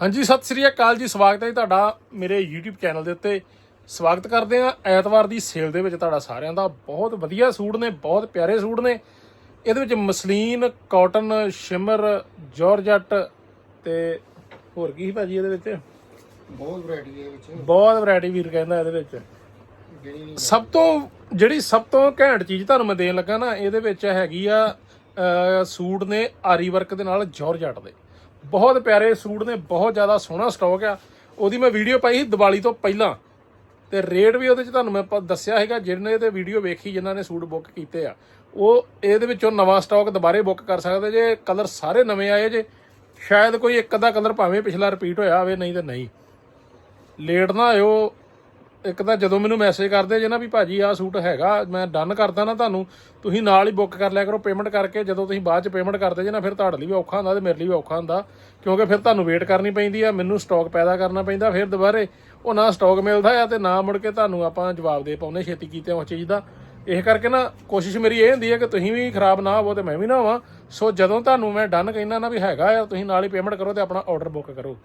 ਹਾਂਜੀ ਸਤਿ ਸ੍ਰੀ ਅਕਾਲ ਜੀ ਸਵਾਗਤ ਹੈ ਜੀ ਤੁਹਾਡਾ ਮੇਰੇ YouTube ਚੈਨਲ ਦੇ ਉੱਤੇ। ਸਵਾਗਤ ਕਰਦੇ ਆ ਐਤਵਾਰ ਦੀ ਸੇਲ ਦੇ ਵਿੱਚ ਤੁਹਾਡਾ ਸਾਰਿਆਂ ਦਾ। ਬਹੁਤ ਵਧੀਆ ਸੂਟ ਨੇ ਬਹੁਤ ਪਿਆਰੇ ਸੂਟ ਨੇ। ਇਹਦੇ ਵਿੱਚ ਮਸਲੀਨ ਕਾਟਨ ਸ਼ਿਮਰ ਜਾਰਜਟ ਤੇ ਹੋਰ ਕੀ ਸੀ ਭਾਜੀ ਇਹਦੇ ਵਿੱਚ? ਬਹੁਤ ਵੈਰਾਈਟੀ ਹੈ ਵਿੱਚ। ਬਹੁਤ ਵੈਰਾਈਟੀ ਵੀਰ ਕਹਿੰਦਾ ਇਹਦੇ ਵਿੱਚ। ਸਭ ਤੋਂ ਜਿਹੜੀ ਸਭ ਤੋਂ ਘੈਂਟ ਚੀਜ਼ ਤੁਹਾਨੂੰ ਮੈਂ ਦੇਣ ਲੱਗਾ ਨਾ ਇਹਦੇ ਵਿੱਚ ਹੈਗੀ ਆ ਸੂਟ ਨੇ ਆਰੀ ਵਰਕ ਦੇ ਨਾਲ ਜਾਰਜਟ ਦੇ। ਬਹੁਤ ਪਿਆਰੇ ਸੂਟ ਨੇ, ਬਹੁਤ ਜ਼ਿਆਦਾ ਸੋਹਣਾ ਸਟਾਕ ਆ। ਉਹਦੀ ਮੈਂ ਵੀਡੀਓ ਪਾਈ ਸੀ ਦੀਵਾਲੀ ਤੋਂ ਪਹਿਲਾਂ। ਤੇ ਰੇਟ ਵੀ ਉਹਦੇ ਚ ਤੁਹਾਨੂੰ ਮੈਂ ਦੱਸਿਆ ਹੈਗਾ ਜਿਹਨੇ ਤੇ ਵੀਡੀਓ ਵੇਖੀ ਜਿਨ੍ਹਾਂ ਨੇ ਸੂਟ ਬੁੱਕ ਕੀਤੇ ਆ। ਉਹ ਇਹਦੇ ਵਿੱਚੋਂ ਨਵਾਂ ਸਟਾਕ ਦੁਬਾਰੇ ਬੁੱਕ ਕਰ ਸਕਦੇ ਜੇ ਕਲਰ ਸਾਰੇ ਨਵੇਂ ਆਏ ਜੇ। ਸ਼ਾਇਦ ਕੋਈ ਇੱਕ ਅੱਧਾ ਕਲਰ ਭਾਵੇਂ ਪਿਛਲਾ ਰਿਪੀਟ ਹੋਇਆ ਹੋਵੇ, ਨਹੀਂ ਤਾਂ ਨਹੀਂ। ਲੇਟ ਨਾ ਆਇਓ ਇੱਕ ਤਾਂ ਜਦੋਂ ਮੈਨੂੰ ਮੈਸੇਜ ਕਰਦੇ ਜੇ ਨਾ ਵੀ ਭਾਜੀ ਆਹ ਸੂਟ ਹੈਗਾ, ਮੈਂ ਡਨ ਕਰਦਾ ਨਾ ਤੁਹਾਨੂੰ, ਤੁਸੀਂ ਨਾਲ ਹੀ ਬੁੱਕ ਕਰ ਲਿਆ ਕਰੋ ਪੇਮੈਂਟ ਕਰਕੇ, ਜਦੋਂ ਤੁਸੀਂ ਬਾਅਦ ਚ ਪੇਮੈਂਟ ਕਰਦੇ ਜੇ ਨਾ, ਫਿਰ ਤੁਹਾਡੇ ਲਈ ਵੀ ਔਖਾ ਹੁੰਦਾ ਤੇ ਮੇਰੇ ਲਈ ਵੀ ਔਖਾ ਹੁੰਦਾ, ਕਿਉਂਕਿ ਫਿਰ ਤੁਹਾਨੂੰ ਵੇਟ ਕਰਨੀ ਪੈਂਦੀ ਆ, ਮੈਨੂੰ ਸਟਾਕ ਪੈਦਾ ਕਰਨਾ ਪੈਂਦਾ, ਫਿਰ ਦੁਬਾਰੇ ਉਹ ਨਾ ਸਟਾਕ ਮਿਲਦਾ ਆ ਤੇ ਨਾ ਮੁੜ ਕੇ ਤੁਹਾਨੂੰ ਆਪਾਂ ਜਵਾਬ ਦੇ ਪਾਉਂਦੇ ਛੇਤੀ ਕੀਤੇ ਉਸ ਚੀਜ਼ ਦਾ। ਇਹ ਕਰਕੇ ਨਾ ਕੋਸ਼ਿਸ਼ ਮੇਰੀ ਇਹ ਹੁੰਦੀ ਹੈ ਕਿ ਤੁਸੀਂ ਵੀ ਖਰਾਬ ਨਾ ਹੋਵੋ ਤੇ ਮੈਂ ਵੀ ਨਾ ਹੋਵਾਂ। ਸੋ ਜਦੋਂ ਤੁਹਾਨੂੰ ਮੈਂ ਡਨ ਕਹਿੰਦਾ ਨਾ ਵੀ ਹੈਗਾ ਆ, ਤੁਸੀਂ ਨਾਲ ਹੀ ਪੇਮੈਂਟ ਕਰੋ ਤੇ ਆਪਣਾ ਆਰਡਰ ਬੁੱਕ ਕਰੋ।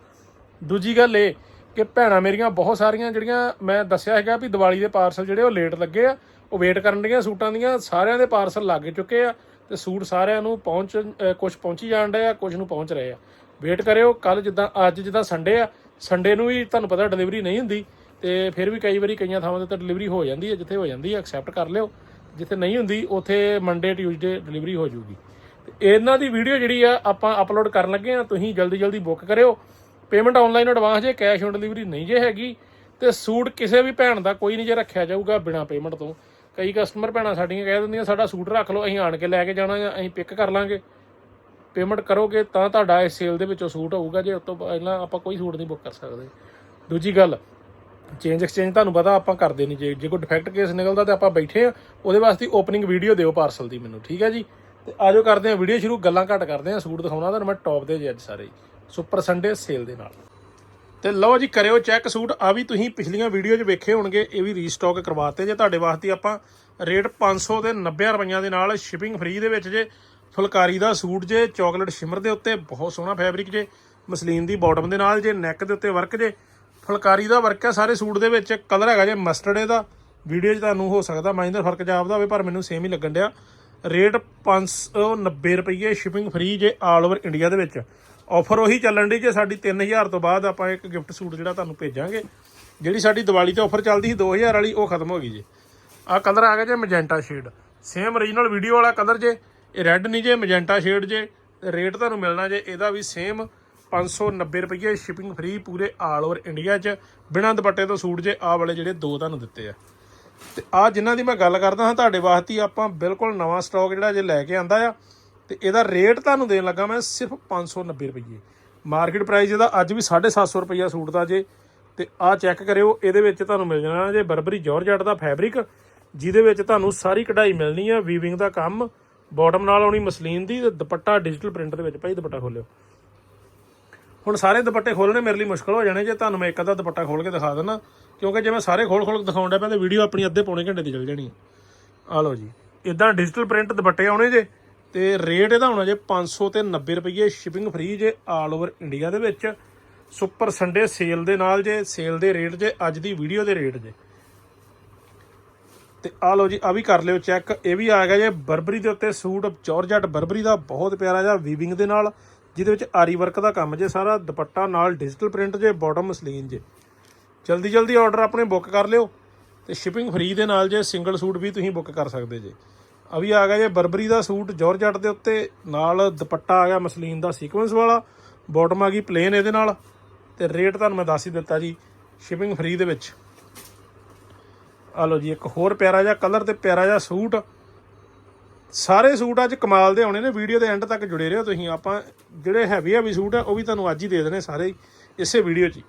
ਦੂਜੀ ਗੱਲ ਇਹ ਕਿ ਭੈਣਾਂ ਮੇਰੀਆਂ ਬਹੁਤ ਸਾਰੀਆਂ ਜਿਹੜੀਆਂ ਮੈਂ ਦੱਸਿਆ ਹੈਗਾ ਵੀ ਦੀਵਾਲੀ ਦੇ ਪਾਰਸਲ ਜਿਹੜੇ ਉਹ ਲੇਟ ਲੱਗੇ ਆ, ਉਹ ਵੇਟ ਕਰਨ ਡੀਆਂ ਸੂਟਾਂ ਦੀਆਂ, ਸਾਰਿਆਂ ਦੇ ਪਾਰਸਲ ਲੱਗ ਚੁੱਕੇ ਆ ਤੇ ਸੂਟ ਸਾਰਿਆਂ ਨੂੰ ਪਹੁੰਚ ਕੁਝ ਪਹੁੰਚੀ ਜਾਣ ਡਏ ਆ ਕੁਝ ਨੂੰ ਪਹੁੰਚ ਰਹੇ ਆ। ਵੇਟ ਕਰਿਓ ਕੱਲ ਜਿੱਦਾਂ, ਅੱਜ ਜਿੱਦਾਂ ਸੰਡੇ ਆ ਸੰਡੇ ਨੂੰ ਵੀ ਤੁਹਾਨੂੰ ਪਤਾ ਡਿਲੀਵਰੀ ਨਹੀਂ ਹੁੰਦੀ ਤੇ ਫਿਰ ਵੀ ਕਈ ਵਾਰੀ ਕਈਆਂ ਥਾਵਾਂ ਤੇ ਤਾਂ ਡਿਲੀਵਰੀ ਹੋ ਜਾਂਦੀ ਹੈ ਜਿੱਥੇ ਹੋ ਜਾਂਦੀ ਹੈ ਐਕਸੈਪਟ ਕਰ ਲਿਓ। ਜਿੱਥੇ ਨਹੀਂ ਹੁੰਦੀ, ਉੱਥੇ ਮੰਡੇ ਟਿਊਜ਼ਡੇ ਡਿਲੀਵਰੀ ਹੋ ਜੂਗੀ ਤੇ ਇਹਨਾਂ ਦੀ ਵੀਡੀਓ ਜਿਹੜੀ ਆ ਆਪਾਂ ਅਪਲੋਡ ਕਰਨ ਲੱਗੇ ਆ, ਤੁਸੀਂ ਜਲਦੀ ਜਲਦੀ ਬੁੱਕ ਕਰਿਓ। ਪੇਮੈਂਟ ਆਨਲਾਈਨ ਐਡਵਾਂਸ ਜੇ ਕੈਸ਼ ਔਨ ਡਿਲੀਵਰੀ ਨਹੀਂ ਜੇ ਹੈਗੀ, ਤੇ ਸੂਟ ਕਿਸੇ ਵੀ ਭੈਣ ਦਾ ਕੋਈ ਨਹੀਂ ਜੇ ਰੱਖਿਆ ਜਾਊਗਾ ਬਿਨਾ ਪੇਮੈਂਟ ਤੋਂ। ਕਈ ਕਸਟਮਰ ਭੈਣਾਂ ਸਾਡੀਆਂ ਕਹਿ ਦਿੰਦੀਆਂ, ਸਾਡਾ ਸੂਟ ਰੱਖ ਲਓ, ਅਸੀਂ ਆਣ ਕੇ ਲੈ ਕੇ ਜਾਣਾ ਜਾਂ ਅਸੀਂ ਪਿਕ ਕਰ ਲਾਂਗੇ। ਪੇਮੈਂਟ ਕਰੋਗੇ ਤਾਂ ਤੁਹਾਡਾ ਇਸ ਸੇਲ ਦੇ ਵਿੱਚੋਂ ਸੂਟ ਹੋਊਗਾ, ਜੇ ਉਸ ਤੋਂ ਪਹਿਲਾਂ ਆਪਾਂ ਕੋਈ ਸੂਟ ਨਹੀਂ ਬੁੱਕ ਕਰ ਸਕਦੇ। ਦੂਜੀ ਗੱਲ ਚੇਂਜ ਐਕਸਚੇਂਜ ਤੁਹਾਨੂੰ ਪਤਾ ਆਪਾਂ ਕਰਦੇ ਨਹੀਂ, ਜੇ ਜੇ ਕੋਈ ਡਿਫੈਕਟ ਕੇਸ ਨਿਕਲਦਾ ਤੇ ਆਪਾਂ ਬੈਠੇ ਆ, ਉਹਦੇ ਵਾਸਤੇ ਓਪਨਿੰਗ ਵੀਡੀਓ ਦਿਓ ਪਾਰਸਲ ਦੀ ਮੈਨੂੰ, ਠੀਕ ਹੈ ਜੀ? ਤੇ ਆਜੋ ਕਰਦੇ ਆ ਵੀਡੀਓ ਸ਼ੁਰੂ, ਗੱਲਾਂ ਘੱਟ ਕਰਦੇ ਆ ਸੂਟ ਦਿਖਾਉਣਾ ਤੁਹਾਨੂੰ ਮੈਂ ਟੌਪ ਦੇ ਜੇ ਅੱਜ ਸਾਰੇ ਸੁਪਰ ਸੰਡੇ ਸੇਲ ਦੇ ਨਾਲ। ਤੇ ਲਓ ਜੀ, ਕਰਿਓ ਚੈੱਕ ਸੂਟ। ਆ ਵੀ ਤੁਸੀਂ ਪਿਛਲੀਆਂ ਵੀਡੀਓ 'ਚ ਵੇਖੇ ਹੋਣਗੇ, ਇਹ ਵੀ ਰੀਸਟਾਕ ਕਰਵਾਤੇ। ਜੇ ਤੁਹਾਡੇ ਵਾਸਤੇ ਆਪਾਂ ਰੇਟ 500 ਤੇ 90 ਰੁਪਈਆਂ ਦੇ ਨਾਲ ਸ਼ਿਪਿੰਗ ਫ੍ਰੀ ਦੇ ਵਿੱਚ ਜੇ ਫੁਲਕਾਰੀ ਦਾ ਸੂਟ ਜੇ ਚਾਕਲੇਟ ਸ਼ਿਮਰ ਦੇ ਉੱਤੇ, ਬਹੁਤ ਸੋਹਣਾ ਫੈਬਰਿਕ ਜੇ, ਮਸਲੀਨ ਦੀ ਬਾਟਮ ਦੇ ਨਾਲ ਜੇ ਨੈਕ ਦੇ ਉੱਤੇ ਵਰਕ ਜੇ, ਫੁਲਕਾਰੀ ਦਾ ਵਰਕ ਹੈ ਸਾਰੇ ਸੂਟ ਦੇ ਵਿੱਚ। ਕਲਰ ਹੈਗਾ ਜੇ ਮਸਟਰਡ ਦਾ। ਵੀਡੀਓ 'ਚ ਤੁਹਾਨੂੰ ਹੋ ਸਕਦਾ ਮਾਈਨਰ ਫ਼ਰਕ ਜਾਪਦਾ ਹੋਵੇ, ਪਰ ਮੈਨੂੰ ਸੇਮ ਹੀ ਲੱਗਣ ਡਿਆ। ਰੇਟ 590 ਰੁਪਏ ਸ਼ਿਪਿੰਗ ਫ੍ਰੀ ਜੇ ਆਲ ਓਵਰ ਇੰਡੀਆ ਦੇ ਵਿੱਚ। ਆਫਰ ਉਹੀ ਚੱਲਣ ਦੀ ਜੇ ਸਾਡੀ 3000 ਤੋਂ ਬਾਅਦ ਆਪਾਂ ਇੱਕ ਗਿਫਟ ਸੂਟ ਜਿਹੜਾ ਤੁਹਾਨੂੰ ਭੇਜਾਂਗੇ। ਜਿਹੜੀ ਸਾਡੀ ਦੀਵਾਲੀ ਤੇ ਆਫਰ ਚੱਲਦੀ ਸੀ 2000 ਵਾਲੀ, ਉਹ ਖਤਮ ਹੋ ਗਈ ਜੀ। ਆਹ ਕਲਰ ਆ ਗਿਆ ਜੇ magenta shade. Same original video ਵਾਲਾ ਕਲਰ ਜੇ। ਇਹ ਰੈੱਡ ਨਹੀਂ ਜੇ, ਮੈਜੈਂਟਾ ਸ਼ੇਡ ਜੇ। ਰੇਟ ਤੁਹਾਨੂੰ ਮਿਲਣਾ ਜੇ, ਇਹਦਾ ਵੀ ਸੇਮ 590 ਰੁਪਏ ਸ਼ਿਪਿੰਗ ਫ੍ਰੀ ਪੂਰੇ ਆਲ ਓਵਰ ਇੰਡੀਆ 'ਚ। ਬਿਨਾਂ ਦੁਪੱਟੇ ਤੋਂ ਸੂਟ ਜੇ, ਆਹ ਵਾਲੇ ਜਿਹੜੇ ਦੋ ਤੁਹਾਨੂੰ ਦਿੱਤੇ ਆ। ਤੇ ਆ ਜਿਨ੍ਹਾਂ ਦੀ ਮੈਂ ਗੱਲ ਕਰਦਾ ਹਾਂ, ਤੁਹਾਡੇ ਵਾਸਤੇ ਆਪਾਂ ਬਿਲਕੁਲ ਨਵਾਂ ਸਟਾਕ ਜਿਹੜਾ ਜੇ ਲੈ ਕੇ ਆਂਦਾ ਆ। ਤੇ ਇਹਦਾ ਰੇਟ ਤੁਹਾਨੂੰ ਦੇਣ ਲੱਗਾ ਮੈਂ ਸਿਰਫ 590 ਰੁਪਏ ਮਾਰਕੀਟ ਪ੍ਰਾਈਸ ਇਹਦਾ ਅੱਜ ਵੀ 750 ਰੁਪਈਆ ਸੂਟ ਦਾ ਜੇ। ਤੇ ਆ ਚੈੱਕ ਕਰਿਓ, ਇਹਦੇ ਵਿੱਚ ਤੁਹਾਨੂੰ ਮਿਲ ਜਾਣਾ ਜੇ ਬਰਬਰੀ ਜਾਰਜਟ ਦਾ ਫੈਬਰਿਕ ਜਿਹਦੇ ਵਿੱਚ ਤੁਹਾਨੂੰ ਸਾਰੀ ਕਢਾਈ ਮਿਲਣੀ ਆ ਵੀਵਿੰਗ ਦਾ ਕੰਮ ਬਾਟਮ ਨਾਲ ਆਉਣੀ ਮਸਲੀਨ ਦੀ ਤੇ ਦੁਪੱਟਾ ਡਿਜੀਟਲ ਪ੍ਰਿੰਟ ਦੇ ਵਿੱਚ ਭਾਈ ਦੁਪੱਟਾ ਖੋਲਿਓ। ਹੁਣ ਸਾਰੇ ਦੁਪੱਟੇ ਖੋਲਣੇ ਮੇਰੇ ਲਈ ਮੁਸ਼ਕਲ ਹੋ ਜਾਣੇ, ਜੇ ਤੁਹਾਨੂੰ ਮੈਂ ਇੱਕ ਅੱਧਾ ਦੁਪੱਟਾ ਖੋਲ ਕੇ ਦਿਖਾ ਦਿੰਦਾ, ਕਿਉਂਕਿ ਜੇ ਮੈਂ ਸਾਰੇ ਖੋਲ ਖੋਲ ਕੇ ਦਿਖਾਉਣ ਦਾ ਪਿਆ ਤਾਂ ਵੀਡੀਓ ਆਪਣੀ ਅੱਧੇ ਪੌਣੇ ਘੰਟੇ ਦੀ ਚੱਲ ਜਾਣੀ ਹੈ ਆ ਲਓ ਜੀ ਇਦਾਂ ਡਿਜੀਟਲ ਪ੍ਰਿੰਟ ਦੁਪੱਟੇ ਆਉਣੇ ਜੇ ਤੇ ਰੇਟ ਇਹਦਾ ਹੋਣਾ ਜੇ 500 ਤੇ 90 ਰੁਪਏ ਸ਼ਿਪਿੰਗ ਫ੍ਰੀ ਜੇ ਆਲ ਓਵਰ ਇੰਡੀਆ ਦੇ ਵਿੱਚ। ਸੁਪਰ ਸੰਡੇ ਸੇਲ ਦੇ ਨਾਲ ਜੇ ਸੇਲ ਦੇ ਰੇਟ ਜੇ, ਅੱਜ ਦੀ ਵੀਡੀਓ ਦੇ ਰੇਟ ਜੇ। ਤੇ ਆ ਲਓ ਜੀ ਆ ਵੀ ਕਰ ਲਿਓ ਚੈੱਕ ਇਹ ਵੀ ਆ ਗਿਆ ਜੇ ਬਰਬਰੀ ਦੇ ਉੱਤੇ ਸੂਟ ਜਾਰਜਟ ਬਰਬਰੀ ਦਾ, ਬਹੁਤ ਪਿਆਰਾ ਜਿਹਾ ਵੀਵਿੰਗ ਦੇ ਨਾਲ, ਜਿਹਦੇ ਵਿੱਚ ਆਰੀ ਵਰਕ ਦਾ ਕੰਮ ਜੇ ਸਾਰਾ, ਦੁਪੱਟਾ ਨਾਲ ਡਿਜੀਟਲ ਪ੍ਰਿੰਟ ਜੇ ਬਾਟਮ ਮਸਲੀਨ ਜੇ। ਜਲਦੀ ਜਲਦੀ ਆਰਡਰ ਆਪਣੇ ਬੁੱਕ ਕਰ ਲਿਓ ਤੇ ਸ਼ਿਪਿੰਗ ਫ੍ਰੀ ਦੇ ਨਾਲ ਜੇ ਸਿੰਗਲ ਸੂਟ ਵੀ ਤੁਸੀਂ ਬੁੱਕ ਕਰ ਸਕਦੇ ਜੇ। ਆ ਵੀ ਆ ਗਿਆ ਜੇ ਬਰਬਰੀ ਦਾ ਸੂਟ ਜਾਰਜਟ ਦੇ ਉੱਤੇ, ਨਾਲ ਦੁਪੱਟਾ ਆ ਗਿਆ ਮਸਲੀਨ ਦਾ ਸੀਕੁਐਂਸ ਵਾਲਾ ਬਾਟਮ ਆ ਗਈ ਪਲੇਨ ਇਹਦੇ ਨਾਲ, ਤੇ ਰੇਟ ਤੁਹਾਨੂੰ ਮੈਂ ਦੱਸ ਹੀ ਦਿੱਤਾ ਜੀ ਸ਼ਿਪਿੰਗ ਫ੍ਰੀ ਦੇ ਵਿੱਚ। ਆ ਲਓ ਜੀ, ਇੱਕ ਹੋਰ ਪਿਆਰਾ ਜਿਹਾ ਕਲਰ ਤੇ ਪਿਆਰਾ ਜਿਹਾ ਸੂਟ। ਸਾਰੇ ਸੂਟ ਅੱਜ ਕਮਾਲ ਦੇ ਆਉਣੇ ਨੇ ਵੀਡੀਓ ਦੇ ਐਂਡ ਤੱਕ ਜੁੜੇ ਰਹੋ ਤੁਸੀਂ। ਆਪਾਂ ਜਿਹੜੇ ਹੈਵੀ ਹੈਵੀ ਸੂਟ ਆ, ਉਹ ਵੀ ਤੁਹਾਨੂੰ ਅੱਜ ਹੀ ਦੇ ਦੇਣੇ ਸਾਰੇ ਹੀ, ਇਸੇ ਵੀਡੀਓ 'ਚ ਹੀ।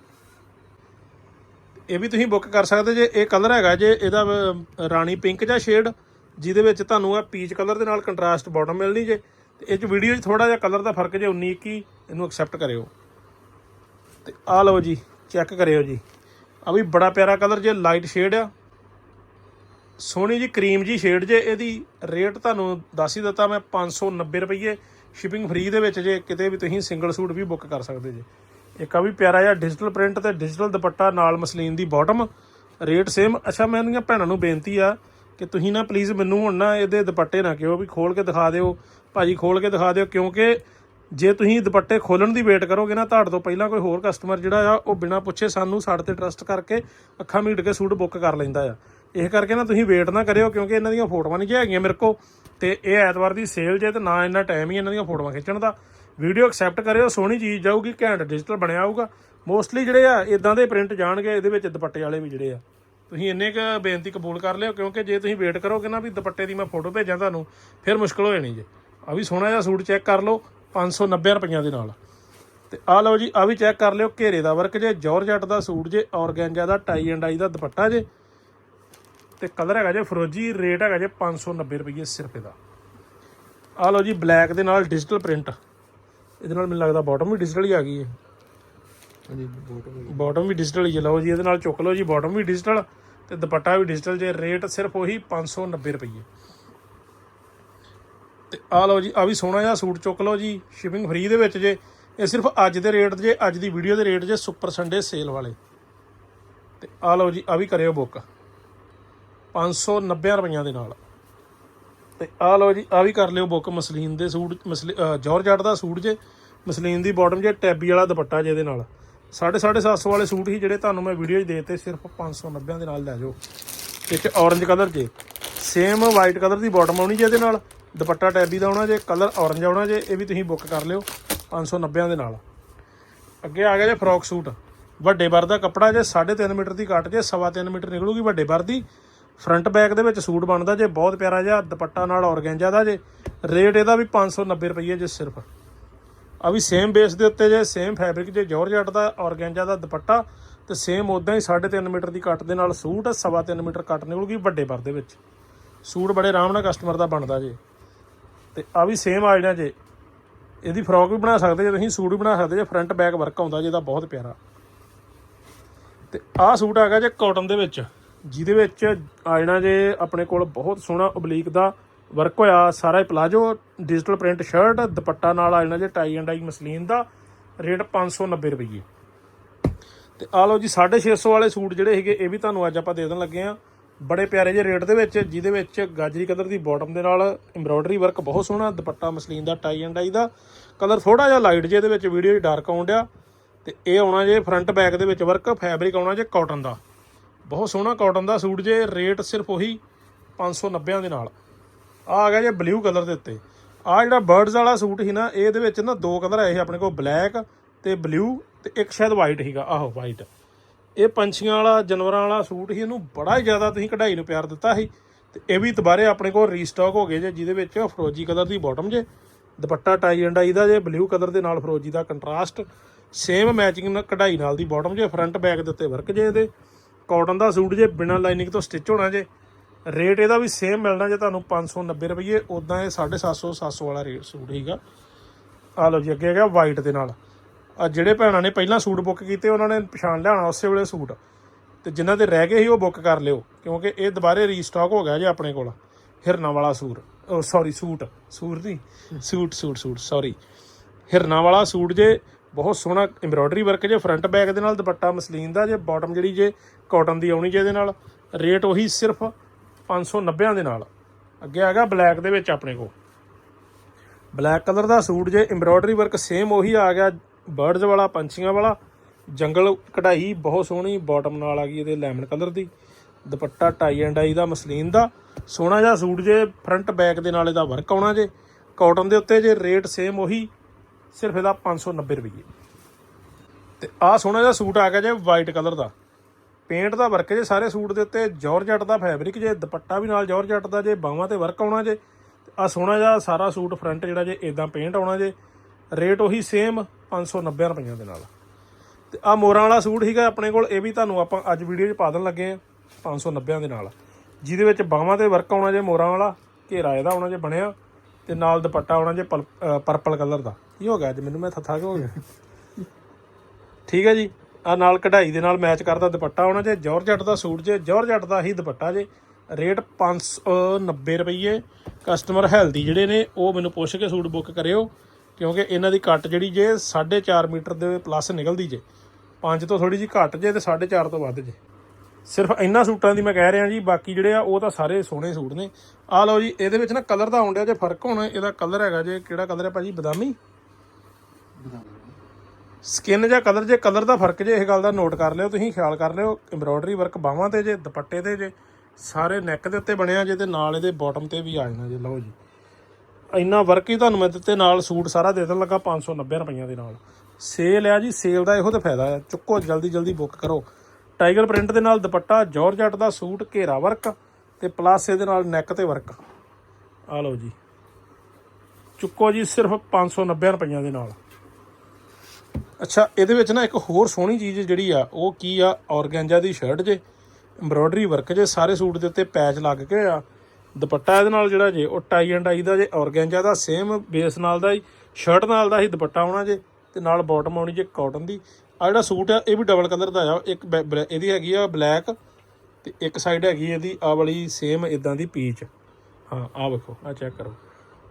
ਇਹ ਵੀ ਤੁਸੀਂ ਬੁੱਕ ਕਰ ਸਕਦੇ ਜੇ, ਇਹ ਕਲਰ ਹੈਗਾ ਜੇ, ਇਹਦਾ ਰਾਣੀ ਪਿੰਕ ਜਾਂ ਸ਼ੇਡ ਜਿਹਦੇ ਵਿੱਚ ਤੁਹਾਨੂੰ ਆ ਪੀਚ ਕਲਰ ਦੇ ਨਾਲ ਕੰਟਰਾਸਟ ਬਾਟਮ ਮਿਲਣੀ ਜੇ। ਤੇ ਇਹ ਚ ਵੀਡੀਓ 'ਚ ਥੋੜਾ ਜਿਹਾ ਕਲਰ ਦਾ ਫ਼ਰਕ ਜੇ 19 21 ਇਹਨੂੰ ਐਕਸੈਪਟ ਕਰਿਓ। ਤੇ ਆ ਲਓ ਜੀ ਚੈੱਕ ਕਰਿਓ ਜੀ। ਆ ਵੀ ਬੜਾ ਪਿਆਰਾ ਕਲਰ ਜੇ ਲਾਈਟ ਸ਼ੇਡ ਆ। ਸੋਹਣੀ ਜੀ ਕਰੀਮ ਜੀ ਸ਼ੇਡ ਜੇ, ਇਹਦੀ ਰੇਟ ਤੁਹਾਨੂੰ ਦੱਸ ਹੀ ਦਿੱਤਾ ਮੈਂ 590 ਰੁਪਏ ਸ਼ਿਪਿੰਗ ਫ੍ਰੀ ਦੇ ਵਿੱਚ ਜੇ ਕਿਤੇ ਵੀ ਤੁਸੀਂ ਸਿੰਗਲ ਸੂਟ ਵੀ ਬੁੱਕ ਕਰ ਸਕਦੇ ਜੇ। ਇੱਕ ਆ ਵੀ ਪਿਆਰਾ ਜਿਹਾ ਡਿਜੀਟਲ ਪ੍ਰਿੰਟ ਤੇ ਡਿਜੀਟਲ ਦੁਪੱਟਾ ਨਾਲ ਮਸਲੀਨ ਦੀ ਬਾਟਮ ਰੇਟ ਸੇਮ ਅੱਛਾ, ਮੈਂ ਇਹਨਾਂ ਭੈਣਾਂ ਨੂੰ ਬੇਨਤੀ ਆ ਕਿ ਤੁਸੀਂ ਨਾ ਪਲੀਜ਼ ਮੈਨੂੰ ਹੁਣ ਨਾ ਇਹਦੇ ਦੁਪੱਟੇ ਨਾ ਕਿਹੋ ਵੀ ਖੋਲ ਕੇ ਦਿਖਾ ਦਿਓ। ਭਾਜੀ ਖੋਲ ਕੇ ਦਿਖਾ ਦਿਓ ਕਿਉਂਕਿ ਜੇ ਤੁਸੀਂ ਦੁਪੱਟੇ ਖੋਲਣ ਦੀ ਵੇਟ ਕਰੋਗੇ ਨਾ ਤੁਹਾਡੇ ਤੋਂ ਪਹਿਲਾਂ ਕੋਈ ਹੋਰ ਕਸਟਮਰ ਜਿਹੜਾ ਆ, ਉਹ ਬਿਨਾਂ ਪੁੱਛੇ ਸਾਨੂੰ ਸਾਡੇ ਤੇ ਟਰਸਟ ਕਰਕੇ ਅੱਖਾਂ ਮੀਟ ਕੇ ਸੂਟ ਬੁੱਕ ਕਰ ਲੈਂਦਾ ਆ। ਇਹ ਕਰਕੇ ਨਾ ਤੁਸੀਂ ਵੇਟ ਨਾ ਕਰਿਓ ਕਿਉਂਕਿ ਇਹਨਾਂ ਦੀਆਂ ਫੋਟੋਆਂ ਨਹੀਂ ਹੈਗੀਆਂ ਮੇਰੇ ਕੋਲ। ਤੇ ਇਹ ਐਤਵਾਰ ਦੀ ਸੇਲ ਜੇ ਤੇ ਨਾ ਇੰਨਾ ਟਾਈਮ ਹੀ ਇਹਨਾਂ ਦੀਆਂ ਫੋਟੋਆਂ ਖਿੱਚਣ ਦਾ। ਵੀਡੀਓ ਐਕਸੈਪਟ ਕਰਿਓ, ਸੋਹਣੀ ਚੀਜ਼ ਜਾਊਗੀ, ਘੈਂਟ ਡਿਜੀਟਲ ਬਣਿਆ ਆਊਗਾ ਮੋਸਟਲੀ ਜਿਹੜੇ ਆ ਇਦਾਂ ਦੇ ਪ੍ਰਿੰਟ ਜਾਣਗੇ, ਇਹਦੇ ਵਿੱਚ ਦੁਪੱਟੇ ਵਾਲੇ ਵੀ ਜਿਹੜੇ ਆ। ਤੁਸੀਂ ਇੰਨੇ ਕ ਬੇਨਤੀ ਕਬੂਲ ਕਰ ਲਿਓ, ਕਿਉਂਕਿ ਜੇ ਤੁਸੀਂ ਵੇਟ ਕਰੋਗੇ ਨਾ ਵੀ ਦੁਪੱਟੇ ਦੀ ਮੈਂ ਫੋਟੋ ਭੇਜਾਂ ਤੁਹਾਨੂੰ, ਫਿਰ ਮੁਸ਼ਕਲ ਹੋ ਜਾਣੀ ਜੇ। ਆ ਵੀ ਸੋਹਣਾ ਜਿਹਾ ਸੂਟ ਚੈੱਕ ਕਰ ਲਓ 590 ਰੁਪਈਆਂ ਦੇ ਨਾਲ। ਤੇ ਆ ਲਓ ਜੀ ਆ ਵੀ ਚੈੱਕ ਕਰ ਲਿਓ, ਘੇਰੇ ਦਾ ਵਰਕ ਜੇ ਜੌਰਜੱਟ ਦਾ ਸੂਟ ਜੇ, ਔਰਗੈਂਜਾ ਦਾ, ਟਾਈ ਐਂਡ ਆਈ ਦਾ ਦੁਪੱਟਾ ਜੇ। ਤੇ ਕਲਰ ਹੈਗਾ ਜੇ ਫਰੋਜੀ ਰੇਟ ਹੈਗਾ ਜੇ 590 ਰੁਪਏ ਸਿਰਫ ਇਹਦਾ। ਆ ਲਓ ਜੀ ਬਲੈਕ ਦੇ ਨਾਲ ਡਿਜੀਟਲ ਪ੍ਰਿੰਟ ਇਹਦੇ ਨਾਲ ਮੈਨੂੰ ਲੱਗਦਾ ਬਾਟਮ ਵੀ ਡਿਜੀਟਲ ਹੀ ਆ ਗਈ ਹੈ ਹਾਂਜੀ ਬਹੁਤ ਵਧੀਆ ਬਾਟਮ ਵੀ ਡਿਜੀਟਲ ਹੀ ਹੈ। ਲਓ ਜੀ ਇਹਦੇ ਨਾਲ ਚੁੱਕ ਲਓ ਜੀ ਬਾਟਮ ਵੀ ਡਿਜੀਟਲ ਤੇ ਦੁਪੱਟਾ ਵੀ ਡਿਜੀਟਲ ਜੇ ਰੇਟ ਸਿਰਫ ਉਹੀ 590 ਰੁਪਏ ਤੇ ਆ ਲਓ ਜੀ ਆ ਵੀ ਸੋਹਣਾ ਜਿਹਾ ਸੂਟ ਚੁੱਕ ਲਓ ਜੀ ਸ਼ਿਪਿੰਗ ਫ੍ਰੀ ਦੇ ਵਿੱਚ ਜੇ ਇਹ ਸਿਰਫ ਅੱਜ ਦੇ ਰੇਟ ਜੇ ਅੱਜ ਦੀ ਵੀਡੀਓ ਦੇ ਰੇਟ ਜੇ ਸੁਪਰ ਸੰਡੇ ਸੇਲ ਵਾਲੇ। ਤੇ ਆ ਲਓ ਜੀ ਆ ਵੀ ਕਰਿਓ ਬੁੱਕ 590 ਰੁਪਈਆਂ ਦੇ ਨਾਲ। ਤੇ ਆ ਲਓ ਜੀ ਆ ਵੀ ਕਰ ਲਿਓ ਬੁੱਕ ਮਸਲੀਨ ਦੇ ਸੂਟ ਮਸਲੀ ਅ, ਜੌਰਜੱਟ ਦਾ ਸੂਟ ਜੇ ਮਸਲੀਨ ਦੀ ਬਾਟਮ ਜੇ ਟੈਬੀ ਵਾਲਾ ਦੁਪੱਟਾ ਜੇ ਇਹਦੇ ਨਾਲ। 750 ਵਾਲੇ ਸੂਟ ਹੀ ਜਿਹੜੇ ਤੁਹਾਨੂੰ ਮੈਂ ਵੀਡੀਓ 'ਚ ਦੇਤੇ, ਸਿਰਫ 590 ਦੇ ਨਾਲ ਲੈ ਜਾਓ। ਇੱਕ ਔਰੰਜ ਕਲਰ ਜੇ। ਸੇਮ ਵਾਈਟ ਕਲਰ ਦੀ ਬਾਟਮ ਆਉਣੀ ਜੇ ਇਹਦੇ ਨਾਲ, ਦੁਪੱਟਾ ਟੈਬੀ ਦਾ ਆਉਣਾ ਜੇ ਕਲਰ ਔਰੰਜ ਆਉਣਾ ਜੇ, ਇਹ ਵੀ ਤੁਸੀਂ ਬੁੱਕ ਕਰ ਲਿਓ 590 ਦੇ ਨਾਲ। ਅੱਗੇ ਆ ਗਿਆ ਜੇ ਫਰੋਕ ਸੂਟ। ਵੱਡੇ ਬਰ ਦਾ ਕੱਪੜਾ ਜੇ 3.5 ਮੀਟਰ ਦੀ ਕੱਟ ਜੇ 3.5 ਮੀਟਰ ਨਿਕਲੂਗੀ ਵੱਡੇ ਬਰ ਦੀ। ਫਰੰਟ ਬੈਕ ਦੇ ਵਿੱਚ ਸੂਟ ਬਣਦਾ ਜੇ, ਬਹੁਤ ਪਿਆਰਾ ਜਿਹਾ, ਦੁਪੱਟਾ ਨਾਲ ਔਰਗੈਂਜਾ ਦਾ ਜੇ। ਰੇਟ ਇਹਦਾ ਵੀ 590 ਰੁਪਏ ਜੇ ਸਿਰਫ। ਆ ਵੀ ਸੇਮ ਬੇਸ ਦੇ ਉੱਤੇ ਜੇ ਸੇਮ ਫੈਬਰਿਕ ਜੇ ਜੌਰਜੱਟ ਦਾ, ਔਰਗੈਂਜਾ ਦਾ ਦੁਪੱਟਾ, ਤੇ ਸੇਮ ਉਦਾਂ ਹੀ 3.5 ਮੀਟਰ ਦੀ ਕੱਟ ਦੇ ਨਾਲ ਸੂਟ 3.5 ਮੀਟਰ ਕੱਟ ਨਿਕਲੂਗੀ ਵੱਡੇ ਬਰ ਵਿੱਚ। ਸੂਟ ਬੜੇ ਆਰਾਮ ਨਾਲ ਕਸਟਮਰ ਦਾ ਬਣਦਾ ਜੇ। ਤੇ ਆ ਵੀ ਸੇਮ ਆ ਜਿਹੜਾ ਜੇ। ਇਹਦੀ ਫਰੋਕ ਵੀ ਬਣਾ ਸਕਦੇ ਜੇ ਤੁਸੀਂ, ਸੂਟ ਵੀ ਬਣਾ ਸਕਦੇ ਜੇ ਫਰੰਟ ਬੈਕ ਵਰਕ ਆਉਂਦਾ ਜੇ, ਇਹਦਾ ਬਹੁਤ ਪਿਆਰਾ। ਤੇ ਆਹ ਸੂਟ ਹੈਗਾ ਜੇ ਕਾਟਨ ਦੇ ਵਿੱਚ, ਜਿਹਦੇ ਵਿੱਚ ਆ ਜਾਣਾ ਜੇ ਆਪਣੇ ਕੋਲ ਬਹੁਤ ਸੋਹਣਾ ਓਬਲੀਕ ਦਾ ਵਰਕ ਹੋਇਆ, ਸਾਰਾ ਹੀ palazzo digital print shirt dupatta ਨਾਲ ਆ ਜਾਣਾ ਜੇ ਟਾਈ ਐਂਡ ਆਈ ਮਸਲੀਨ ਦਾ ਰੇਟ 590 ਰੁਪਏ ਤੇ ਆ ਲਓ ਜੀ 650 ਵਾਲੇ ਸੂਟ ਜਿਹੜੇ ਹੈਗੇ ਇਹ ਵੀ ਤੁਹਾਨੂੰ ਅੱਜ ਆਪਾਂ ਦੇ ਦੇਣ ਲੱਗੇ ਆ ਬੜੇ ਪਿਆਰੇ ਜਿਹੇ ਰੇਟ ਦੇ ਵਿੱਚ, ਜਿਹਦੇ ਵਿੱਚ ਗਾਜਰੀ ਕਲਰ ਦੀ ਬਾਟਮ ਦੇ ਨਾਲ ਐਮਬ੍ਰੋਇਡਰੀ ਵਰਕ ਬਹੁਤ ਸੋਹਣਾ, ਦੁਪੱਟਾ ਮਸਲੀਨ ਦਾ ਟਾਈ ਐਂਡ ਆਈ ਦਾ। ਕਲਰ ਥੋੜਾ ਜਿਹਾ ਲਾਈਟ ਜੇ ਇਹਦੇ ਵਿੱਚ ਵੀਡੀਓ 'ਚ ਡਾਰਕ ਆਉਣ ਡਿਆ। ਤੇ ਇਹ ਆਉਣਾ ਜੇ ਫਰੰਟ ਬੈਕ ਦੇ ਵਿੱਚ ਵਰਕ ਫੈਬਰਿਕ ਆਉਣਾ ਜੇ ਕਾਟਨ ਦਾ। ਬਹੁਤ ਸੋਹਣਾ ਕਾਟਨ ਦਾ ਸੂਟ ਜੇ ਰੇਟ ਸਿਰਫ ਉਹੀ 590 ਦੇ ਨਾਲ। ਆ ਆ ਗਿਆ ਜੇ ਬਲੂ ਕਲਰ ਦੇ ਉੱਤੇ। ਆ ਜਿਹੜਾ ਬਰਡਸ ਵਾਲਾ ਸੂਟ ਸੀ ਨਾ, ਇਹਦੇ ਵਿੱਚ ਨਾ ਦੋ ਕਲਰ ਆਏ ਸੀ ਆਪਣੇ ਕੋਲ ਬਲੈਕ ਤੇ ਬਲੂ ਤੇ ਇੱਕ ਸ਼ਾਇਦ ਵਾਈਟ ਸੀਗਾ। ਆਹੋ ਵਾਈਟ ਇਹ ਪੰਛੀਆਂ ਵਾਲਾ, ਜਾਨਵਰਾਂ ਵਾਲਾ ਸੂਟ ਸੀ, ਇਹਨੂੰ ਬੜਾ ਹੀ ਜ਼ਿਆਦਾ ਤੁਸੀਂ ਕਢਾਈ ਨੂੰ ਪਿਆਰ ਦਿੱਤਾ ਸੀ। ਤੇ ਇਹ ਵੀ ਦੁਬਾਰੇ ਆਪਣੇ ਕੋਲ ਰੀਸਟਾਕ ਹੋ ਗਏ ਜੇ, ਜਿਹਦੇ ਵਿੱਚ ਫਰੋਜੀ ਕਲਰ ਦੀ ਬਾਟਮ ਜੇ, ਦੁਪੱਟਾ ਟਾਈ ਐਂਡ ਆਈ ਦਾ ਜੇ ਬਲੂ ਕਲਰ ਦੇ ਨਾਲ ਫਰੋਜੀ ਦਾ ਕੰਟਰਾਸਟ ਸੇਮ ਮੈਚਿੰਗ ਕਢਾਈ ਨਾਲ ਦੀ ਬਾਟਮ ਜੇ ਫਰੰਟ ਬੈਕ ਦੇ ਉੱਤੇ ਵਰਕ ਜੇ ਇਹਦੇ। ਕਾਟਨ ਦਾ ਸੂਟ ਜੇ, ਬਿਨਾਂ ਲਾਈਨਿੰਗ ਤੋਂ ਸਟਿਚ ਹੋਣਾ ਜੇ ਰੇਟ ਇਹਦਾ ਵੀ ਸੇਮ ਮਿਲਣਾ ਜੇ ਤੁਹਾਨੂੰ 590 ਰੁਪਏ ਉਦਾਂ ਇਹ 750 700 ਵਾਲਾ ਰੇਟ ਸੂਟ ਹੀਗਾ ਆ ਲਓ ਜੀ, ਅੱਗੇ ਹੈਗਾ ਵਾਈਟ ਦੇ ਨਾਲ। ਆ ਜਿਹੜੇ ਭੈਣਾਂ ਨੇ ਪਹਿਲਾਂ ਸੂਟ ਬੁੱਕ ਕੀਤੇ, ਉਹਨਾਂ ਨੇ ਪਛਾਣ ਲਿਆਣਾ ਉਸੇ ਵੇਲੇ ਸੂਟ। ਤੇ ਜਿਨ੍ਹਾਂ ਦੇ ਰਹਿ ਗਏ ਸੀ, ਉਹ ਬੁੱਕ ਕਰ ਲਿਓ, ਕਿਉਂਕਿ ਇਹ ਦੁਬਾਰੇ ਰੀਸਟਾਕ ਹੋ ਗਿਆ ਜੇ ਆਪਣੇ ਕੋਲ। ਹਿਰਨਾ ਵਾਲਾ ਸੂਟ ਉਹ ਸੌਰੀ ਸੂਟ ਸੂਟ ਨਹੀਂ, ਸੂਟ ਸੂਟ ਸੂਟ ਸੌਰੀ ਹਿਰਨਾ ਵਾਲਾ ਸੂਟ ਜੇ ਬਹੁਤ ਸੋਹਣਾ ਐਮਬ੍ਰੋਇਡਰੀ ਵਰਕ ਜੇ ਫਰੰਟ ਬੈਕ ਦੇ ਨਾਲ ਦੁਪੱਟਾ ਮਸਲੀਨ ਦਾ ਜੇ ਬਾਟਮ ਜਿਹੜੀ ਜੇ ਕਾਟਨ ਦੀ ਆਉਣੀ ਜੇ ਇਹਦੇ ਨਾਲ ਰੇਟ ਉਹੀ ਸਿਰਫ 590 ਦੇ ਨਾਲ। ਅੱਗੇ ਹੈਗਾ ਬਲੈਕ ਦੇ ਵਿੱਚ ਆਪਣੇ ਕੋਲ। ਬਲੈਕ ਕਲਰ ਦਾ ਸੂਟ ਜੇ ਐਮਬ੍ਰੋਇਡਰੀ ਵਰਕ ਸੇਮ ਉਹੀ ਆ ਗਿਆ ਬਰਡਸ ਵਾਲਾ, ਪੰਛੀਆਂ ਵਾਲਾ। ਜੰਗਲ ਕਢਾਈ ਬਹੁਤ ਸੋਹਣੀ ਬਾਟਮ ਨਾਲ ਆ ਗਈ ਇਹਦੇ ਲੈਮਨ ਕਲਰ ਦੀ। ਦੁਪੱਟਾ ਟਾਈ ਐਂਡ ਆਈ ਦਾ ਮਸਲੀਨ ਦਾ। ਸੋਹਣਾ ਜਿਹਾ ਸੂਟ ਜੇ ਫਰੰਟ ਬੈਕ ਦੇ ਨਾਲ ਇਹਦਾ ਵਰਕ ਆਉਣਾ ਜੇ। ਕਾਟਨ ਦੇ ਉੱਤੇ ਜੇ ਰੇਟ ਸੇਮ ਉਹੀ, ਸਿਰਫ ਇਹਦਾ 590 ਰੁਪਏ ਤੇ ਆਹ ਸੋਹਣਾ ਜਿਹਾ ਸੂਟ ਆ ਗਿਆ ਜੇ ਵਾਈਟ ਕਲਰ ਦਾ। ਪੇਂਟ ਦਾ ਵਰਕ ਜੇ ਸਾਰੇ ਸੂਟ ਦੇ ਉੱਤੇ ਜੌਰਜੱਟ ਦਾ ਫੈਬਰਿਕ ਜੇ, ਦੁਪੱਟਾ ਵੀ ਨਾਲ ਜੌਰਜੱਟ ਦਾ ਜੇ, ਬਾਹਾਂ ਤੇ ਵਰਕ ਆਉਣਾ ਜੇ ਆ ਸੋਹਣਾ ਜਿਹਾ ਸਾਰਾ ਸੂਟ ਫਰੰਟ ਜਿਹੜਾ ਜੇ ਇਦਾਂ ਪੇਂਟ ਆਉਣਾ ਜੇ ਰੇਟ ਉਹੀ ਸੇਮ 590 ਰੁਪਈਆਂ ਦੇ ਨਾਲ। ਤੇ ਆ ਮੋਰਾਂ ਵਾਲਾ ਸੂਟ ਸੀਗਾ ਆਪਣੇ ਕੋਲ, ਇਹ ਵੀ ਤੁਹਾਨੂੰ ਆਪਾਂ ਅੱਜ ਵੀਡੀਓ 'ਚ ਪਾ ਦੇਣ ਲੱਗੇ ਆ 590 ਦੇ ਨਾਲ। ਜਿਹਦੇ ਵਿੱਚ ਬਾਹਾਂ ਤੇ ਵਰਕ ਆਉਣਾ ਜੇ, ਮੋਰਾਂ ਵਾਲਾ, ਘੇਰਾ ਇਹਦਾ ਆਉਣਾ ਜੇ ਬਣਿਆ, ਤੇ ਨਾਲ ਦੁਪੱਟਾ ਆਉਣਾ ਜੇ ਪਰਪਲ ਕਲਰ ਦਾ। ਕੀ ਹੋ ਗਿਆ ਅੱਜ? ਮੈਨੂੰ ਮੈਂ ਥੱਥਾ ਕਿਉਂ ਹੋ ਗਿਆ? ਠੀਕ ਹੈ ਜੀ? ਆ ਨਾਲ ਕਢਾਈ ਦੇ ਨਾਲ ਮੈਚ ਕਰਦਾ ਦੁਪੱਟਾ ਹੋਣਾ ਜੇ ਜੌਰਜੱਟ ਦਾ ਸੂਟ ਜੇ ਜੌਰਜੱਟ ਦਾ ਹੀ ਦੁਪੱਟਾ ਜੇ। ਰੇਟ 590 ਰੁਪਏ ਕਸਟਮਰ ਹੈਲਦੀ ਜਿਹੜੇ ਨੇ, ਉਹ ਮੈਨੂੰ ਪੁੱਛ ਕੇ ਸੂਟ ਬੁੱਕ ਕਰਿਓ, ਕਿਉਂਕਿ ਇਹਨਾਂ ਦੀ ਕੱਟ ਜਿਹੜੀ ਜੇ 4.5 ਮੀਟਰ ਦੇ ਪਲੱਸ ਨਿਕਲਦੀ ਜੇ। 5 ਤੋਂ ਥੋੜੀ ਜੀ ਘੱਟ ਜੇ ਤੇ 4.5 ਤੋਂ ਵੱਧ ਜੇ। ਸਿਰਫ ਇੰਨਾ ਸੂਟਾਂ ਦੀ ਮੈਂ ਕਹਿ ਰਿਹਾ ਜੀ, ਬਾਕੀ ਜਿਹੜੇ ਆ, ਉਹ ਤਾਂ ਸਾਰੇ ਸੋਹਣੇ ਸੂਟ ਨੇ। ਆ ਲਓ ਜੀ, ਇਹਦੇ ਵਿੱਚ ਨਾ ਕਲਰ ਦਾ ਆਉਂਦਿਆ ਜੇ ਫ਼ਰਕ ਹੋਣਾ, ਇਹਦਾ ਕਲਰ ਹੈਗਾ ਜੇ, ਕਿਹੜਾ ਕਲਰ ਹੈ ਭਾਜੀ? ਬਦਾਮੀ। ਸਕਿਨ ਜਾਂ ਕਲਰ, ਜੇ ਕਲਰ ਦਾ ਫ਼ਰਕ ਜੇ ਇਹ ਗੱਲ ਦਾ ਨੋਟ ਕਰ ਲਿਓ, ਤੁਸੀਂ ਖਿਆਲ ਕਰ ਲਿਓ ਐਮਬ੍ਰੋਇਡਰੀ ਵਰਕ ਬਾਹਾਂ ਤੇ ਜੇ, ਦੁਪੱਟੇ ਤੇ ਜੇ, ਸਾਰੇ ਨੈਕ ਦੇ ਉੱਤੇ ਬਣਿਆ, ਜੇ ਤੇ ਨਾਲ ਇਹਦੇ ਬਾਟਮ ਤੇ ਵੀ ਆ ਜਾਣਾ ਜੇ, ਲਓ ਜੀ। ਇੰਨਾ ਵਰਕ ਹੀ ਤੁਹਾਨੂੰ ਮੈਂ ਦਿੱਤੇ ਨਾਲ ਸੂਟ ਸਾਰਾ ਦੇ ਦੇਣ ਲੱਗਾ 590 ਰੁਪਈਆਂ ਦੇ ਨਾਲ। ਸੇਲ ਆ ਜੀ ਸੇਲ ਦਾ ਇਹੋ ਤਾਂ ਫਾਇਦਾ ਹੈ। ਚੁੱਕੋ, ਜਲਦੀ ਜਲਦੀ ਬੁੱਕ ਕਰੋ। ਟਾਈਗਰ ਪ੍ਰਿੰਟ ਦੇ ਨਾਲ ਦੁਪੱਟਾ ਜੌਰਜੱਟ ਦਾ ਸੂਟ, ਘੇਰਾ ਵਰਕ ਤੇ ਪਲੱਸ ਇਹਦੇ ਨਾਲ ਨੈਕ ਤੇ ਵਰਕ ਆ ਲਓ ਜੀ। ਚੁੱਕੋ ਜੀ, ਸਿਰਫ 590 ਰੁਪਈਆਂ ਦੇ ਨਾਲ। ਅੱਛਾ, ਇਹਦੇ ਵਿੱਚ ਨਾ ਇੱਕ ਹੋਰ ਸੋਹਣੀ ਚੀਜ਼ ਜਿਹੜੀ ਆ, ਉਹ ਕੀ ਆ? ਔਰਗੈਂਜਾ ਦੀ ਸ਼ਰਟ ਜੇ ਐਮਬ੍ਰੋਇਡਰੀ ਵਰਕ ਜੇ, ਸਾਰੇ ਸੂਟ ਦੇ ਉੱਤੇ ਪੈਚ ਲੱਗ ਕੇ ਆ। ਦੁਪੱਟਾ ਇਹਦੇ ਨਾਲ ਜਿਹੜਾ ਜੇ, ਉਹ ਟਾਈ ਐਂਡ ਆਈ ਦਾ ਜੇ, ਔਰਗੈਂਜਾ ਦਾ ਸੇਮ ਬੇਸ ਨਾਲ ਦਾ ਹੀ ਸ਼ਰਟ ਨਾਲ ਦਾ ਹੀ ਦੁਪੱਟਾ ਆਉਣਾ ਜੇ, ਤੇ ਨਾਲ ਬਾਟਮ ਆਉਣੀ ਜੇ ਕਾਟਨ ਦੀ। ਆ ਜਿਹੜਾ ਸੂਟ ਆ, ਇਹ ਵੀ ਡਬਲ ਕਲਰ ਦਾ ਆ, ਇੱਕ ਬੈ- ਬਲੈ- ਇਹਦੀ ਹੈਗੀ ਆ ਬਲੈਕ ਤੇ ਇੱਕ ਸਾਈਡ ਹੈਗੀ ਇਹਦੀ ਆ ਵਾਲੀ ਸੇਮ ਇਦਾਂ ਦੀ ਪੀਚ ਹਾਂ ਆ ਵੇਖੋ ਆ ਚੈੱਕ ਕਰੋ।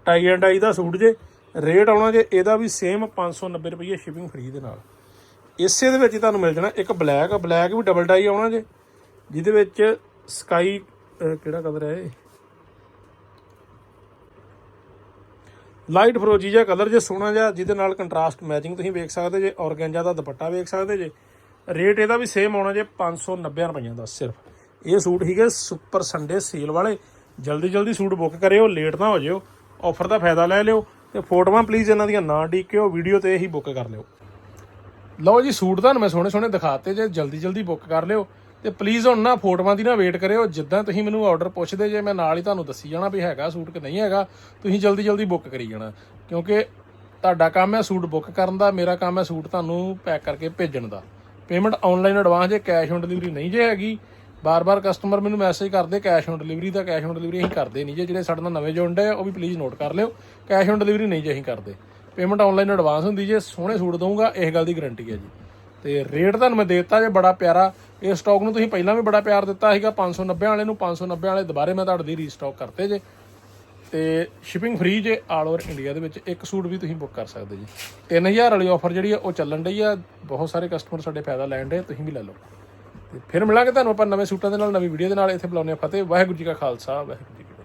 ਟਾਈ ਐਂਡ ਆਈ ਦਾ ਸੂਟ ਜੇ ਰੇਟ ਆਉਣਾ ਜੇ ਇਹਦਾ ਵੀ ਸੇਮ 590 ਰੁਪਏ ਸ਼ਿਪਿੰਗ ਫ੍ਰੀ ਦੇ ਨਾਲ। ਇਸੇ ਦੇ ਵਿੱਚ ਤੁਹਾਨੂੰ ਮਿਲ ਜਾਣਾ ਇੱਕ ਬਲੈਕ ਬਲੈਕ ਵੀ ਡਬਲ ਡਾਈ ਆਉਣਾ ਜੇ, ਜਿਹਦੇ ਵਿੱਚ ਸਕਾਈ ਕਿਹੜਾ ਕਲਰ ਹੈ ਇਹ? ਲਾਈਟ ਫਰੋਜੀ ਜਿਹਾ ਕਲਰ ਜੇ ਸੋਹਣਾ ਜਿਹਾ, ਜਿਹਦੇ ਨਾਲ ਕੰਟਰਾਸਟ ਮੈਚਿੰਗ ਤੁਸੀਂ ਵੇਖ ਸਕਦੇ ਜੇ, ਔਰਗੈਂਜਾ ਦਾ ਦੁਪੱਟਾ ਵੇਖ ਸਕਦੇ ਜੇ। ਰੇਟ ਇਹਦਾ ਵੀ ਸੇਮ ਆਉਣਾ ਜੇ 590 ਰੁਪਈਆਂ ਦਾ ਸਿਰਫ। ਇਹ ਸੂਟ ਹੀਗੇ ਸੁਪਰ ਸੰਡੇ ਸੇਲ ਵਾਲੇ। ਜਲਦੀ ਜਲਦੀ ਸੂਟ ਬੁੱਕ ਕਰਿਓ ਲੇਟ ਨਾ ਹੋ ਜਿਓ। ਆਫਰ ਦਾ ਫਾਇਦਾ ਲੈ ਲਿਓ। ਤੇ ਫੋਟੋਆਂ ਪਲੀਜ਼ ਇਹਨਾਂ ਦੀਆਂ ਨਾ ਡੀਕਿਓ ਵੀਡੀਓ ਤੇ ਹੀ ਬੁੱਕ ਕਰ ਲਿਓ। ਲਓ ਜੀ, ਸੂਟ ਤੁਹਾਨੂੰ ਮੈਂ ਸੋਹਣੇ ਸੋਹਣੇ ਦਿਖਾਤੇ ਜੇ, ਜਲਦੀ ਜਲਦੀ ਬੁੱਕ ਕਰ ਲਿਓ। ਤੇ ਪਲੀਜ਼ ਹੁਣ ਨਾ ਫੋਟੋਆਂ ਦੀ ਨਾ ਵੇਟ ਕਰਿਓ, ਜਿੱਦਾਂ ਤੁਸੀਂ ਮੈਨੂੰ ਆਰਡਰ ਪੁੱਛਦੇ ਜੇ, ਮੈਂ ਨਾਲ ਹੀ ਤੁਹਾਨੂੰ ਦੱਸੀ ਜਾਣਾ ਵੀ ਹੈਗਾ ਸੂਟ ਕਿ ਨਹੀਂ ਹੈਗਾ, ਤੁਸੀਂ ਜਲਦੀ ਜਲਦੀ ਬੁੱਕ ਕਰੀ ਜਾਣਾ। ਕਿਉਂਕਿ ਤੁਹਾਡਾ ਕੰਮ ਹੈ ਸੂਟ ਬੁੱਕ ਕਰਨ ਦਾ, ਮੇਰਾ ਕੰਮ ਹੈ ਸੂਟ ਤੁਹਾਨੂੰ ਪੈਕ ਕਰਕੇ ਭੇਜਣ ਦਾ। ਪੇਮੈਂਟ ਆਨਲਾਈਨ ਐਡਵਾਂਸ ਜੇ ਕੈਸ਼ ਔਨ ਡਿਲੀਵਰੀ ਨਹੀਂ ਜੇ ਹੈਗੀ ਬਾਰ-ਬਾਰ ਕਸਟਮਰ ਮੈਨੂੰ ਮੈਸੇਜ ਕਰਦੇ ਕੈਸ਼ ਔਨ ਡਿਲੀਵਰੀ ਦਾ ਕੈਸ਼ ਔਨ ਡਿਲੀਵਰੀ ਅਸੀਂ ਕਰਦੇ ਨਹੀਂ ਜੇ। ਜਿਹੜੇ ਸਾਡੇ ਨਾਲ ਨਵੇਂ ਜੁੜਦੇ ਆ, ਉਹ ਵੀ ਪਲੀਜ਼ ਨੋਟ ਕਰ ਲਿਓ। ਕੈਸ਼ ਔਨ ਡਿਲੀਵਰੀ ਨਹੀਂ ਜੇ ਅਸੀਂ ਕਰਦੇ। ਪੇਮੈਂਟ ਆਨਲਾਈਨ ਐਡਵਾਂਸ ਹੁੰਦੀ ਜੇ, ਸੋਹਣੇ ਸੂਟ ਦਊਂਗਾ ਇਸ ਗੱਲ ਦੀ ਗਾਰੰਟੀ ਹੈ ਜੀ। ਤੇ ਰੇਟ ਤੁਹਾਨੂੰ ਮੈਂ ਦੇਤਾ ਜੇ, ਬੜਾ ਪਿਆਰਾ। ਇਹ ਸਟਾਕ ਨੂੰ ਤੁਸੀਂ ਪਹਿਲਾਂ ਵੀ ਬੜਾ ਪਿਆਰ ਦਿੱਤਾ ਸੀਗਾ 590 ਵਾਲੇ ਨੂੰ 590 ਵਾਲੇ ਦੁਬਾਰੇ ਮੈਂ ਤੁਹਾਡੇ ਲਈ ਰੀਸਟਾਕ ਕਰਤੇ ਜੇ। ਤੇ ਸ਼ਿਪਿੰਗ ਫ੍ਰੀ ਜੇ ਆਲ ਓਵਰ ਇੰਡੀਆ ਦੇ ਵਿੱਚ ਇੱਕ ਸੂਟ ਵੀ ਤੁਸੀਂ ਬੁੱਕ ਕਰ ਸਕਦੇ ਜੀ। 3000 ਵਾਲੀ ਆਫਰ ਜਿਹੜੀ ਆ, ਉਹ ਚੱਲਣ ਡਈ ਆ। ਬਹੁਤ ਸਾਰੇ ਕਸਟਮਰ ਸਾਡੇ ਫਾਇਦਾ ਲੈਣ ਦੇ ਤੁਸੀਂ ਵੀ ਲੈ ਲਓ। ਤੇ ਫਿਰ ਮਿਲਾਂਗੇ ਤੁਹਾਨੂੰ ਆਪਾਂ ਨਵੇਂ ਸੂਟਾਂ ਦੇ ਨਾਲ, ਨਵੀਂ ਵੀਡੀਓ ਦੇ ਨਾਲ। ਇੱਥੇ ਬੁਲਾਉਂਦੇ ਆ ਫਤਿਹ। ਵਾਹਿਗੁਰੂ ਜੀ ਕਾ ਖਾਲਸਾ, ਵਾਹਿਗੁਰੂ ਜੀ